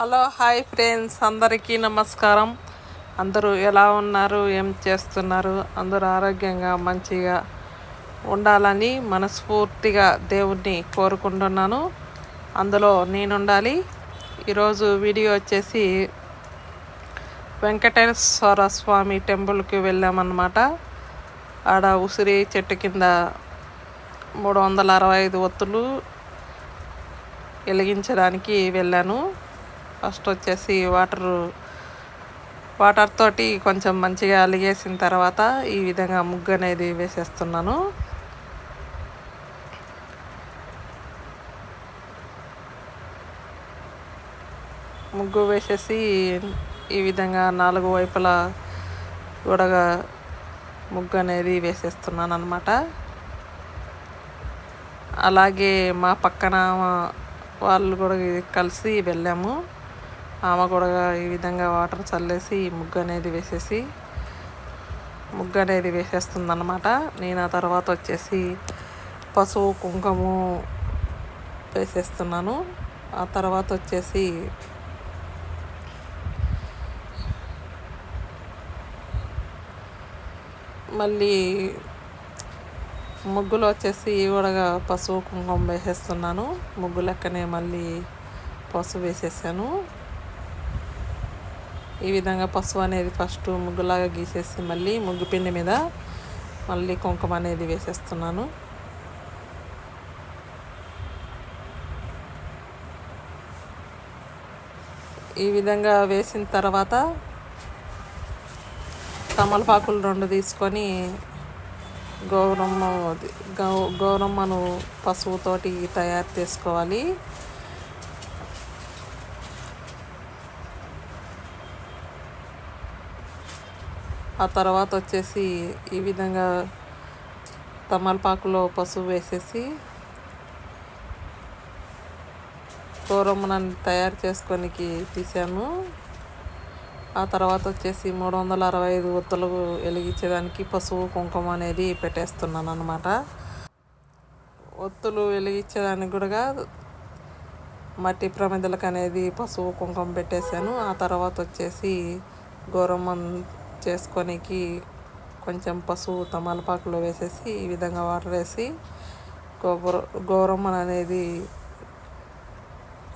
Hello hi friends. అందరికీ నమస్కారం. అందరూ ఎలా ఉన్నారు? ఏం చేస్తున్నారు? అందరూ ఆరోగ్యంగా మంచిగా ఉండాలని మనస్ఫూర్తిగా దేవుణ్ణి కోరుకుంటున్నాను. అందులో నేను ఉండాలి ఈరోజు వీడియో వచ్చేసి వెంకటేశ్వర స్వామి టెంపుల్కి వెళ్ళామన్నమాట. ఆడ ఉసిరి చెట్టు కింద మూడు వందల అరవై ఐదు ఒత్తులు వెలిగించడానికి వెళ్ళాను. ఫస్ట్ వచ్చేసి వాటర్ వాటర్ తోటి కొంచెం మంచిగా అలిగేసిన తర్వాత ఈ విధంగా ముగ్గు అనేది వేసేస్తున్నాను. ముగ్గు వేసేసి ఈ విధంగా నాలుగు వైపులా కూడా ముగ్గు అనేది వేసేస్తున్నాను అనమాట అలాగే మా పక్కన వాళ్ళు కూడా కలిసి వెళ్ళాము. ఆమె కూడా ఈ విధంగా వాటర్ చల్లేసి ముగ్గు అనేది వేసేసి ముగ్గు అనేది వేసేస్తుంది అనమాట నేను ఆ తర్వాత వచ్చేసి పసుపు కుంకుమ వేసేస్తున్నాను. ఆ తర్వాత వచ్చేసి మళ్ళీ ముగ్గులు వచ్చేసి కూడా పసుపు కుంకుమ వేసేస్తున్నాను. ముగ్గు లెక్కనే మళ్ళీ పసుపు వేసేసాను. ఈ విధంగా పసుపు అనేది ఫస్ట్ ముగ్గులాగా గీసేసి మళ్ళీ ముగ్గు పిండి మీద మళ్ళీ కుంకుమ అనేది వేసేస్తున్నాను. ఈ విధంగా వేసిన తర్వాత తమలపాకులు రెండు తీసుకొని గౌరమ్మ గౌ గౌరమ్మను పసుపుతోటి తయారు చేసుకోవాలి. ఆ తర్వాత వచ్చేసి ఈ విధంగా తమలపాకులో పసుపు వేసేసి గౌరమ్మని తయారు చేసుకొనికి తీసాను ఆ తర్వాత వచ్చేసి మూడు వందల అరవై ఐదు ఒత్తులు వెలిగించేదానికి పసుపు కుంకుమ అనేది పెట్టేస్తున్నాను అనమాట ఒత్తులు వెలిగించేదానికి కూడా మట్టి ప్రమిదలకు అనేది పసుపు కుంకుమ పెట్టేశాను. ఆ తర్వాత వచ్చేసి గౌరమ్మ చేసుకోనికి కొంచెం పసుపు తమలపాకులో వేసేసి ఈ విధంగా వాటర్ వేసి గోబర గౌరమ్మను అనేది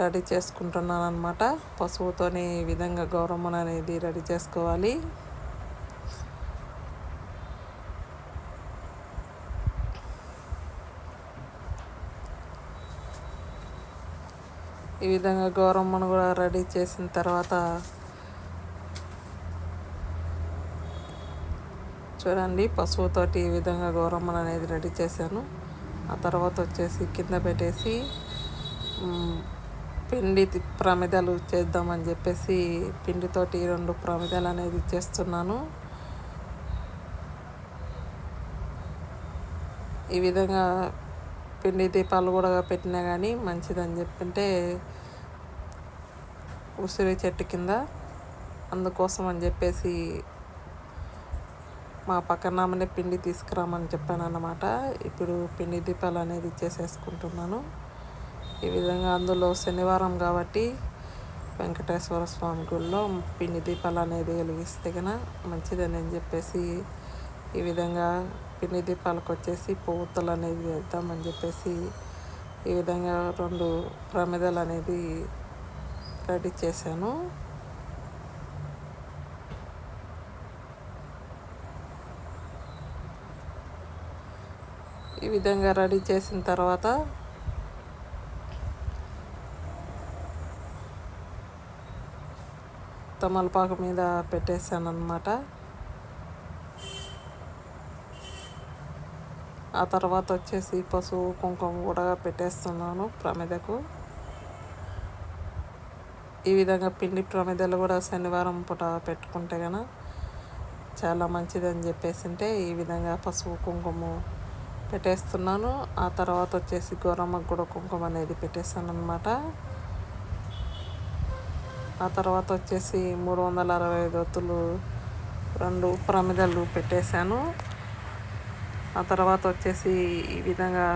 రెడీ చేసుకుంటున్నాను అనమాట పశువుతోనే ఈ విధంగా గౌరమ్మను అనేది రెడీ చేసుకోవాలి. ఈ విధంగా గౌరమ్మను కూడా రెడీ చేసిన తర్వాత చూడండి పసుపుతోటి ఈ విధంగా గౌరమ్మను అనేది రెడీ చేశాను. ఆ తర్వాత వచ్చేసి కింద పెట్టేసి పిండి ప్రమిదలు చేద్దామని చెప్పేసి పిండితోటి రెండు ప్రమిదలు అనేది చేస్తున్నాను. ఈ విధంగా పిండి దీపాలు కూడా పెట్టినా కానీ మంచిదని చెప్పింటే ఉసిరి చెట్టు కింద అందుకోసం అని చెప్పేసి మా పక్కన పిండి తీసుకురామని చెప్పాను అన్నమాట ఇప్పుడు పిండి దీపాలు అనేది ఇచ్చేసేసుకుంటున్నాను. ఈ విధంగా అందులో శనివారం కాబట్టి వెంకటేశ్వర స్వామి గుడిలో పిండి దీపాలు అనేది వెలిగిస్తే కన మంచిదని అని చెప్పేసి ఈ విధంగా పిండి దీపాలకు వచ్చేసి పువ్వుతలు అనేది వేద్దామని చెప్పేసి ఈ విధంగా రెండు ప్రమిదలు అనేది రెడీ చేశాను. ఈ విధంగా రెడీ చేసిన తర్వాత తమలపాకు మీద పెట్టేశాను అనమాట ఆ తర్వాత వచ్చేసి పసుపు కుంకుమ కూడా పెట్టేస్తున్నాను ప్రమిదకు. ఈ విధంగా పిండి ప్రమిదలు కూడా శనివారం పూట పెట్టుకుంటే కనుక చాలా మంచిదని చెప్పేసి ఈ విధంగా పసుపు కుంకుమ పెట్టేస్తున్నాను. ఆ తర్వాత వచ్చేసి గోరమ్మకు కూడా కుంకుమ అనేది పెట్టేస్తాను అనమాట ఆ తర్వాత వచ్చేసి మూడు వందల అరవై ఐదు ఒత్తులు రెండు ప్రమిదలు పెట్టేశాను. ఆ తర్వాత వచ్చేసి ఈ విధంగా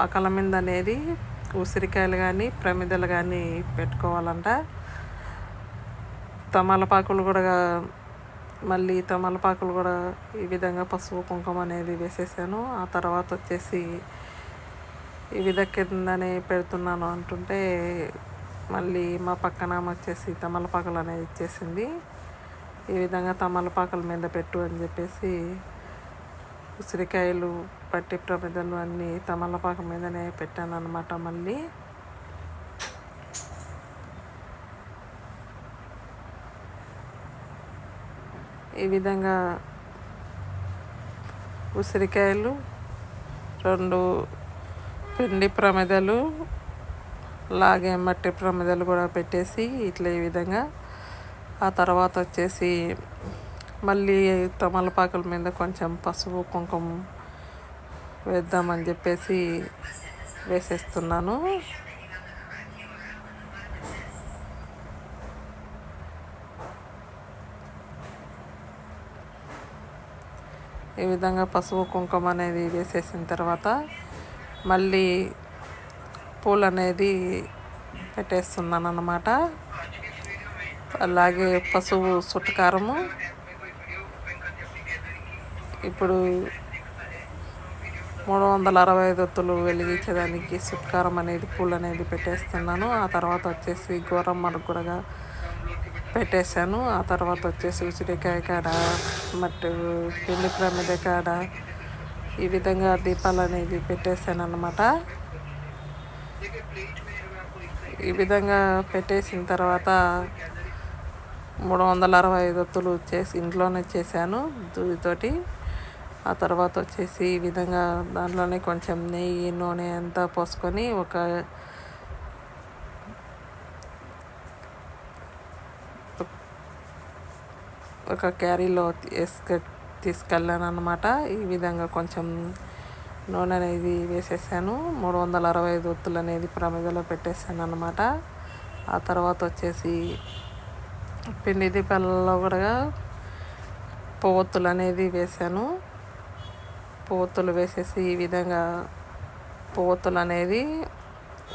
ఆ కలమింద అనేది ఉసిరికాయలు కానీ ప్రమిదలు కానీ పెట్టుకోవాలంట. తమలపాకులు కూడా మళ్ళీ తమలపాకులు కూడా ఈ విధంగా పసుపు కుంకుమ అనేది వేసేసాను. ఆ తర్వాత వచ్చేసి ఈ విధ కిందనే పెడుతున్నాను అంటుంటే మళ్ళీ మా పక్కన వచ్చేసి తమలపాకులు అనేది ఇచ్చేసింది. ఈ విధంగా తమలపాకుల మీద పెట్టు అని చెప్పేసి ఉసిరికాయలు పట్టి ప్రమిదలు అన్నీ తమలపాకు మీదనే పెట్టాను అనమాట మళ్ళీ. ఈ విధంగా ఉసిరికాయలు రెండు పిండి ప్రమిదలు అలాగే మట్టి ప్రమిదలు కూడా పెట్టేసి ఇట్లా ఈ విధంగా. ఆ తర్వాత వచ్చేసి మళ్ళీ తమలపాకుల మీద కొంచెం పసుపు కుంకుమ వేద్దామని చెప్పేసి వేసేస్తున్నాను. ఈ విధంగా పసుపు కుంకుమ అనేది వేసేసిన తర్వాత మళ్ళీ పూలు అనేది పెట్టేస్తున్నాను అన్నమాట. అలాగే పసుపు సుట్టకారము. ఇప్పుడు మూడు వందల అరవై ఐదు ఒత్తులు వెలిగించేదానికి సుట్కారం అనేది పూలు అనేది పెట్టేస్తున్నాను. ఆ తర్వాత వచ్చేసి గోరమ్మకు కూడా పెట్టేశాను. ఆ తర్వాత వచ్చేసి ఉసిరికాయ కాడ మట్టు పెళ్ళి ప్రమిద కాడ ఈ విధంగా దీపాలు అనేది పెట్టేశాను అనమాట ఈ విధంగా పెట్టేసిన తర్వాత మూడు వందల అరవై ఐదు ఒత్తులు చేసి ఇంట్లోనే చేశాను దూదితోటి ఆ తర్వాత వచ్చేసి ఈ విధంగా దాంట్లోనే కొంచెం నెయ్యి నూనె అంతా పోసుకొని ఒక ఒక క్యారీలో వేసుక తీసుకెళ్ళాను అనమాట ఈ విధంగా కొంచెం నూనె అనేది వేసేసాను. మూడు వందల అరవై ఐదు ఒత్తులు అనేది ప్రమిదలో పెట్టేసాను అనమాట ఆ తర్వాత వచ్చేసి పిండి దీపాలలో కూడా పువ్వొత్తులు అనేది వేసాను. పువ్వొత్తులు వేసేసి ఈ విధంగా పువ్వొత్తులు అనేది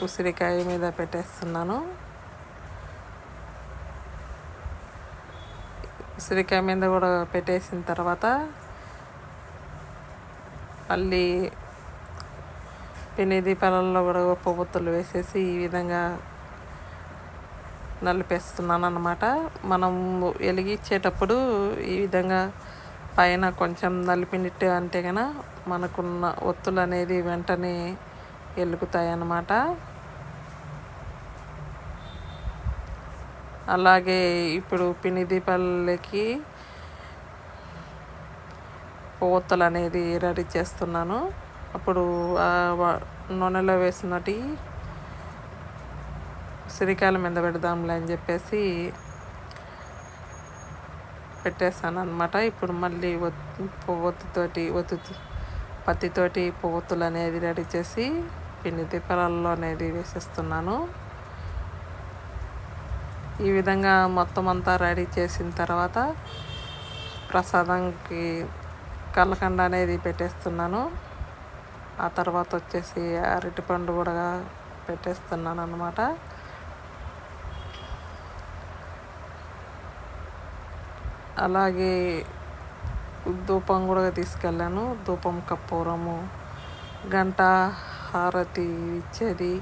ఉసిరికాయ మీద పెట్టేస్తున్నాను. ఉసిరికాయ మీద కూడా పెట్టేసిన తర్వాత మళ్ళీ పిండి దీపాలలో కూడా పొవ్వొత్తులు వేసేసి ఈ విధంగా నలిపేస్తున్నాను అన్నమాట మనం వెలిగించేటప్పుడు ఈ విధంగా పైన కొంచెం నలిపినట్టు అంటే కనుక మనకున్న ఒత్తులు అనేది వెంటనే వెలుగుతాయి అన్నమాట అలాగే ఇప్పుడు పిండి దీపాలకి అనేది రెడీ చేస్తున్నాను. అప్పుడు నూనెలో వేసినటి సిరికాయల మీద పెడదాంలే అని చెప్పేసి పెట్టేస్తాను అనమాట ఇప్పుడు మళ్ళీ పొవ్వొత్తుతోటి ఒత్తు పత్తితోటి పొవ్వొత్తులు అనేది రెడీ చేసి పిండి దీపాలలో అనేది వేసేస్తున్నాను. ఈ విధంగా మొత్తం అంతా రెడీ చేసిన తర్వాత ప్రసాదంకి కళ్ళకండ అనేది పెట్టేస్తున్నాను. ఆ తర్వాత వచ్చేసి అరటిపండు కూడా పెట్టేస్తున్నాను అనమాట అలాగే ధూపం కూడా తీసుకెళ్ళాను. ధూపం కర్పూరము గంట హారతి ఇచ్చేది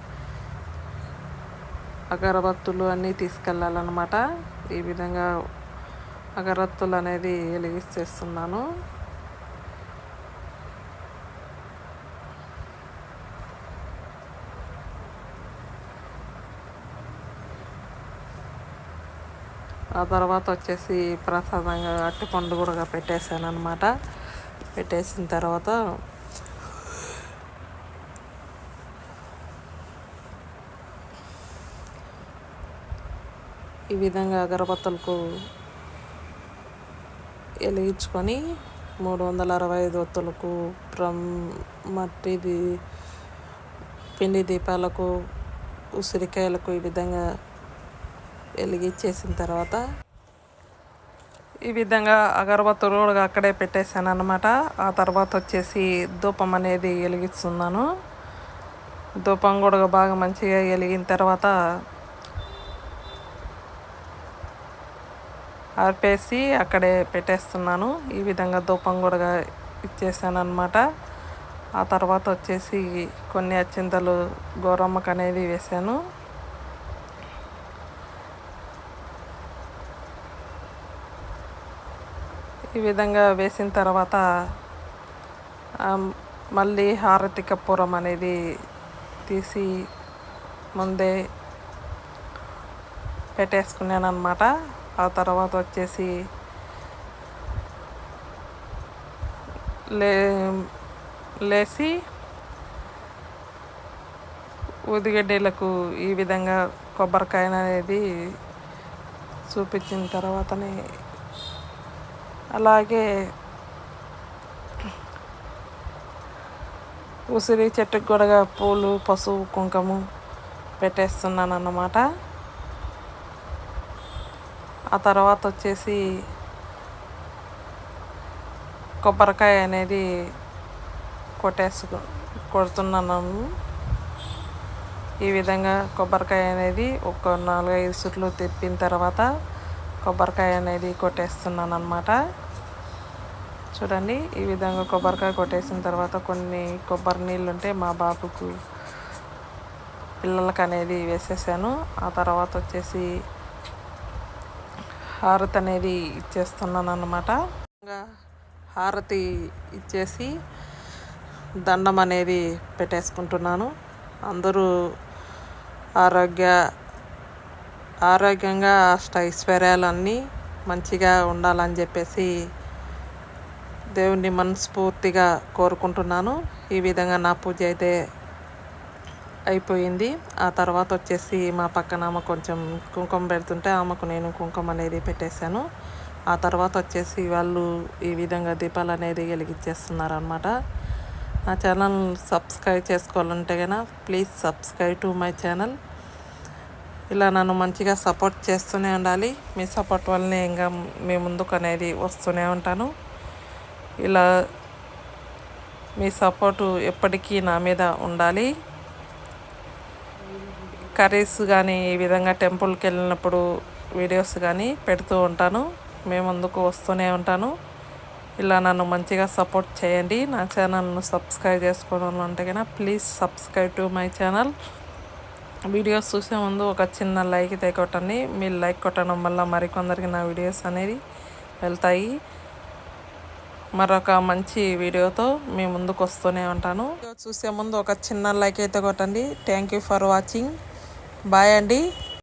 అగరబత్తులు అన్నీ తీసుకెళ్ళాలన్నమాట. ఈ విధంగా అగరత్తులు అనేది వెలిగిస్తేస్తున్నాను ఆ తర్వాత వచ్చేసి ప్రసాదంగా అట్టిపండు కూడా పెట్టేశాను అనమాట పెట్టేసిన తర్వాత ఈ విధంగా అగరబత్తులకు వెలిగించుకొని మూడు వందల అరవై ఐదు ఒత్తులకు ఫ్రమ్ మట్టిది పిండి దీపాలకు ఉసిరికాయలకు ఈ విధంగా వెలిగించేసిన తర్వాత ఈ విధంగా అగరబత్తులు కూడా అక్కడే పెట్టేశాను అనమాట ఆ తర్వాత వచ్చేసి ధూపం అనేది వెలిగిస్తున్నాను. ధూపం కూడా బాగా మంచిగా వెలిగిన తర్వాత ఆర్పేసి అక్కడే పెట్టేస్తున్నాను. ఈ విధంగా ధూపం కూడా ఇచ్చేసాను అనమాట ఆ తర్వాత వచ్చేసి కొన్ని అచ్చింతలు గోరమ్మకు అనేది వేసాను. ఈ విధంగా వేసిన తర్వాత మళ్ళీ హారతి కర్పూరం అనేది తీసి ముందే పెట్టేసుకున్నాను అనమాట ఆ తర్వాత వచ్చేసి లే లేసి ఉదిగడ్డలకు ఈ విధంగా కొబ్బరికాయ అనేది చూపించిన తర్వాతనే అలాగే ఉసిరి చెట్టుకు కూడా పూలు పసుపు కుంకుమ పెట్టేస్తున్నాను అన్నమాట ఆ తర్వాత వచ్చేసి కొబ్బరికాయ అనేది కొట్టేసుకు కొడుతున్నాను. ఈ విధంగా కొబ్బరికాయ అనేది ఒక నాలుగైదు సుట్లు తిప్పిన తర్వాత కొబ్బరికాయ అనేది కొట్టేస్తున్నాను అనమాట చూడండి ఈ విధంగా కొబ్బరికాయ కొట్టేసిన తర్వాత కొన్ని కొబ్బరి నీళ్ళు ఉంటే మా బాబుకు పిల్లలకు అనేది వేసేసాను. ఆ తర్వాత వచ్చేసి హారతి అనేది ఇచ్చేస్తున్నాను అనమాట హారతి ఇచ్చేసి దండం అనేది పెట్టేసుకుంటున్నాను. అందరూ ఆరోగ్య ఆరోగ్యంగా అష్ట ఐశ్వర్యాలన్నీ మంచిగా ఉండాలని చెప్పేసి దేవుణ్ణి మనస్ఫూర్తిగా కోరుకుంటున్నాను. ఈ విధంగా నా పూజ అయితే అయిపోయింది. ఆ తర్వాత వచ్చేసి మా పక్కన ఆమె కొంచెం కుంకుమ పెడుతుంటే ఆమెకు నేను కుంకుమ అనేది పెట్టేశాను. ఆ తర్వాత వచ్చేసి వాళ్ళు ఈ విధంగా దీపాలు అనేది వెలిగించేస్తున్నారు అనమాట నా ఛానల్ సబ్స్క్రైబ్ చేసుకోవాలంటే కనుక please subscribe to my channel. ఇలా నన్ను మంచిగా సపోర్ట్ చేస్తూనే ఉండాలి. మీ సపోర్ట్ వల్లనే ఇంకా మీ ముందుకు అనేది వస్తూనే ఉంటాను. ఇలా మీ సపోర్టు ఎప్పటికీ నా మీద ఉండాలి. కర్రీస్ కానీ ఈ విధంగా టెంపుల్కి వెళ్ళినప్పుడు వీడియోస్ కానీ పెడుతూ ఉంటాను. మేము ముందుకు వస్తూనే ఉంటాను. ఇలా నన్ను మంచిగా సపోర్ట్ చేయండి. నా ఛానల్ను సబ్స్క్రైబ్ చేసుకోవడం అంటే కన్నా please subscribe to my channel. Videos చూసే ముందు ఒక చిన్న లైక్ అయితే కొట్టండి మీరు లైక్ కొట్టడం వల్ల మరికొందరికి నా వీడియోస్ అనేది వెళ్తాయి. మరొక మంచి వీడియోతో మీ ముందుకు వస్తూనే ఉంటాను. చూసే ముందు ఒక చిన్న లైక్ అయితే కొట్టండి. Thank you for watching bye అండి.